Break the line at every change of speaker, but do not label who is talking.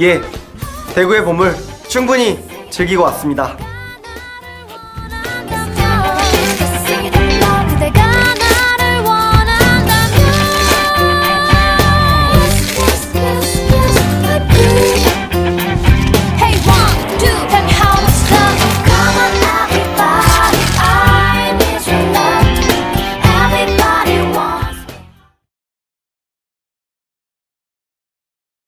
예, 대구의 봄을 충분히 즐기고 왔습니다.